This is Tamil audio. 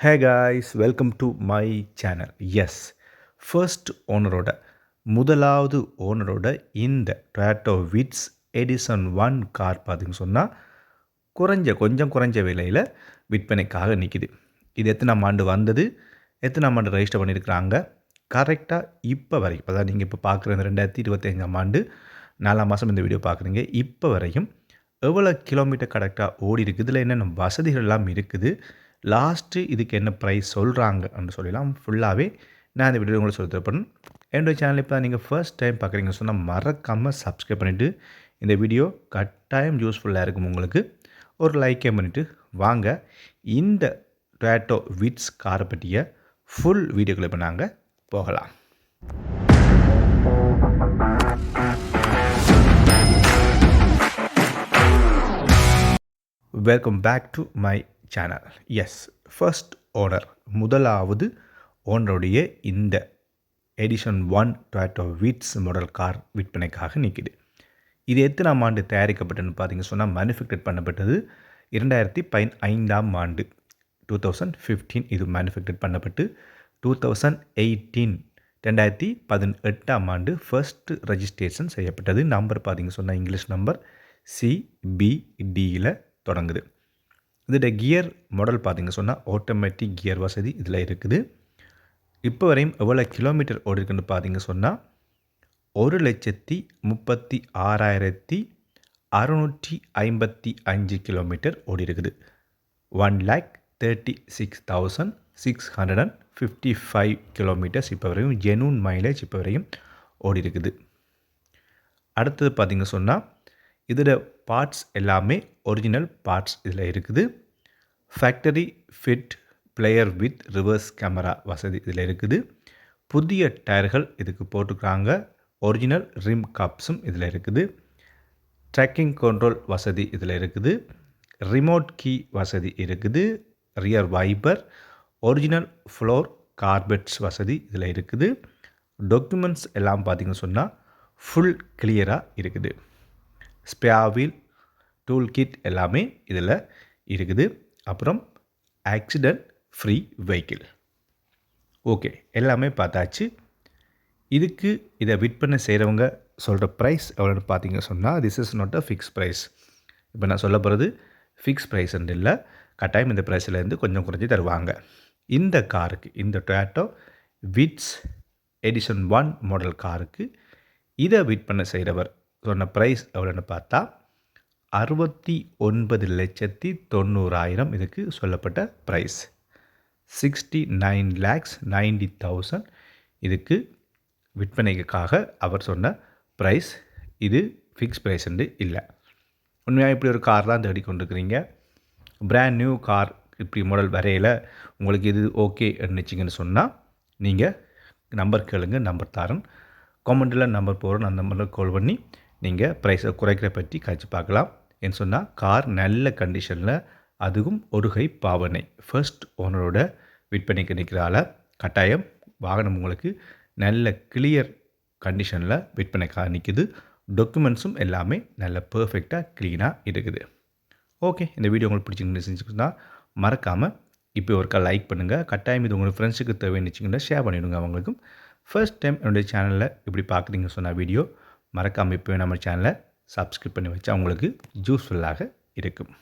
Hey guys welcome to my channel as first ஓனரோட முதலாவது ஓனரோட இந்த Toyota Vitz edition one car பார்த்தீங்கன்னு சொன்னால் குறைஞ்ச கொஞ்சம் குறைஞ்ச விலையில் விற்பனைக்காக நிற்கிது இது எத்தனாம் ஆண்டு வந்தது? எத்தனாம் ஆண்டு ரெஜிஸ்டர் பண்ணியிருக்கிறாங்க கரெக்டாக இப்போ வரைக்கும் இப்போ தான் நீங்கள் இப்போ பார்க்குற இந்த ரெண்டாயிரத்தி இருபத்தஞ்சாம் ஆண்டு நாலாம் மாதம் இந்த வீடியோ பார்க்குறீங்க இப்போ வரையும் எவ்வளோ கிலோமீட்டர் கரெக்டாக ஓடி இருக்குது இதில் என்னென்ன வசதிகள்லாம் இருக்குது? லாஸ்ட்டு இதுக்கு என்ன ப்ரைஸ் சொல்கிறாங்கன்னு சொல்லலாம் ஃபுல்லாகவே நான் இந்த வீடியோ உங்களுக்கு சொல்லி தரப்படும் என்னுடைய சேனல் இப்போ நீங்கள் ஃபர்ஸ்ட் டைம் பார்க்குறீங்க சொன்னால் மறக்காமல் சப்ஸ்கிரைப் பண்ணிவிட்டு இந்த வீடியோ கட்டாயம் யூஸ்ஃபுல்லாக இருக்கும் உங்களுக்கு. ஒரு லைக்கே பண்ணிவிட்டு வாங்க. இந்த டொயாட்டோ விட்ஸ் காரை பற்றிய ஃபுல் வீடியோக்களை இப்போ நாங்கள் போகலாம். Welcome back to my channel as first owner முதலாவது ஓனருடைய இந்த edition one Toyota Vitz model car விற்பனைக்காக நிற்கிது இது எத்தனாம் ஆண்டு தயாரிக்கப்பட்டதுன்னு பார்த்தீங்க சொன்னால் மேனுஃபேக்சர் பண்ணப்பட்டது இரண்டாயிரத்தி பைன் ஐந்தாம் ஆண்டு. டூ தௌசண்ட் ஃபிஃப்டீன் இது மேனுஃபேக்சர் பண்ணப்பட்டு டூ தௌசண்ட் எயிட்டீன் ரெண்டாயிரத்தி பதினெட்டாம் ஆண்டு ஃபர்ஸ்ட் ரெஜிஸ்ட்ரேஷன் செய்யப்பட்டது. நம்பர் பார்த்தீங்க சொன்னால் இங்கிலீஷ் நம்பர் சிபிடியில் தொடங்குது. இதோட கியர் மாடல் பார்த்தீங்க சொன்னால் ஆட்டோமேட்டிக் கியர் வசதி இதில் இருக்குது. இப்போ வரையும் எவ்வளோ கிலோமீட்டர் ஓடிருக்குன்னு பார்த்தீங்க சொன்னால் ஒரு லட்சத்தி முப்பத்தி ஆறாயிரத்தி அறுநூற்றி ஐம்பத்தி அஞ்சு கிலோமீட்டர் ஓடி இருக்குது one lakh thirty six thousand six hundred and fifty five kilometres இப்போ வரையும் ஜெனூன் மைலேஜ் இப்போ வரையும் ஓடி இருக்குது அடுத்தது பார்த்திங்க சொன்னால் இதோட பார்ட்ஸ் எல்லாமே ஒரிஜினல் பார்ட்ஸ் இதில் இருக்குது. Factory fit player with reverse camera வசதி இதில் இருக்குது. புதிய டயர்கள் இதுக்கு போட்டுக்கிறாங்க. ஒரிஜினல் ரிம் கப்ஸும் இதில் இருக்குது. ட்ரெக்கிங் கண்ட்ரோல் வசதி இதில் இருக்குது. ரிமோட் கீ வசதி இருக்குது. Rear wiper original floor carpets வசதி இதில் இருக்குது. டாக்குமெண்ட்ஸ் எல்லாம் பார்த்திங்கன்னு சொன்னால் ஃபுல் கிளியராக இருக்குது. ஸ்பியாவில் டூல் கிட் எல்லாமே இதில் இருக்குது. அப்புறம் ஆக்சிடெண்ட் ஃப்ரீ வெஹிக்கிள் ஓகே எல்லாமே பார்த்தாச்சு. இதுக்கு இதை விற்பனை செய்கிறவங்க சொல்கிற ப்ரைஸ் எவ்வளோன்னு பார்த்தீங்க சொன்னால் this is not a fix price இப்போ நான் சொல்ல போகிறது ஃபிக்ஸ் ப்ரைஸ்ன்னு இல்லை கட்டாயம் இந்த ப்ரைஸ்லேருந்து கொஞ்சம் குறைஞ்சி தருவாங்க. இந்த காருக்கு இந்த Toyota Vitz edition one model காருக்கு இதை விற்பனை செய்கிறவர் சொன்ன ப்ரைஸ் எவ்வளோன்னு பார்த்தா அறுபத்தி ஒன்பது லட்சத்தி தொண்ணூறாயிரம் இதுக்கு சொல்லப்பட்ட price sixty nine lakhs ninety thousand இதுக்கு விற்பனைக்காக அவர் சொன்ன ப்ரைஸ் இது ஃபிக்ஸ் ப்ரைஸ்ண்டு இல்லை. உண்மையாக இப்படி ஒரு கார் தான் தேடி கொண்டிருக்கிறீங்க பிராண்ட் நியூ கார் இப்படி மாடல் வரையில் உங்களுக்கு இது ஓகே நினச்சிங்கன்னு சொன்னால் நீங்கள் நம்பர் கேளுங்க நம்பர் தாரன். கமெண்ட்டில் நம்பர் போகிறோம் அந்த நம்பரில் கால் பண்ணி நீங்கள் ப்ரைஸை குறைக்கிற பற்றி கழிச்சு பார்க்கலாம். ஏன்னு சொன்னால் கார் நல்ல கண்டிஷனில் அதுவும் ஒருகை பாவனை. ஃபர்ஸ்ட் ஓனரோட விற்பனைக்கு நிற்கிறால கட்டாயம் வாகனம் உங்களுக்கு நல்ல கிளியர் கண்டிஷனில் விற்பனைக்காக நிற்குது டாக்குமெண்ட்ஸும் எல்லாமே நல்ல பர்ஃபெக்டாக க்ளீனாக இருக்குது. ஓகே இந்த வீடியோ உங்களுக்கு பிடிச்சிங்கன்னு செஞ்சுக்கிட்டா மறக்காமல் இப்போ ஒருக்கா லைக் பண்ணுங்கள் கட்டாயம் இது உங்களுக்கு ஃப்ரெண்ட்ஸுக்கு தேவைன்னு ஷேர் பண்ணிவிடுங்க அவங்களுக்கும். ஃபர்ஸ்ட் டைம் என்னுடைய சேனலில் இப்படி பார்க்குறீங்க சொன்ன வீடியோ மறக்காமல் இப்போ நம்ம சேனலை சப்ஸ்கிரைப் பண்ணி வச்சா உங்களுக்கு யூஸ்ஃபுல்லாக இருக்கும்.